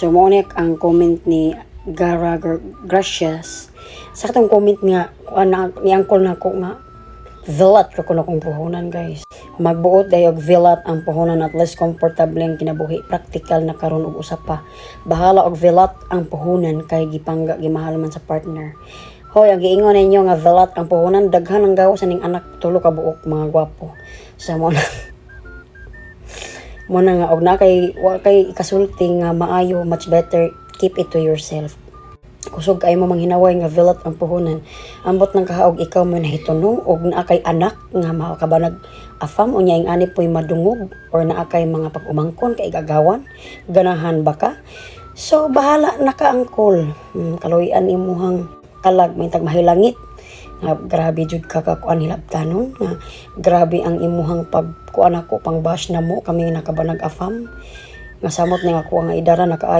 So ang comment ni Gara Gra- Gracias. Sa katong comment nga na ni angkol na ko nga Vilat ka kuno kong puhunan guys. Magbuot dayog vilat ang puhunan at less comfortable ang kinabuhi. Practical na karon og usa pa. Bahala og vilat ang puhunan kay gipangga gimahal man sa partner. Hoy, ang giingon ninyo nga vilat ang puhunan daghan ang gawas ning anak tulo ka buok mga gwapo. Sa mo na mo na nga og na kay wa kay ikasulti nga maayo much better keep it to yourself. Kusog kay mo manghinaway nga vilat ang puhunan. Ambot ng kahaog ikaw mo nahitunong og naa kay anak nga makabanag afam unya ing ani po'y madungog or naa kay mga pag-umangkon kay gagawan. Ganahan ba ka? So bahala na ka angkol hmm, kaloyan imuhang kalag may tagmahilangit nga grabe jud ka kakuan hilabtanon. Nga grabe ang imuhang pagkuan ako pang bash na mo. Kami nakabanag afam. Nga samot ni kuha nga idara naka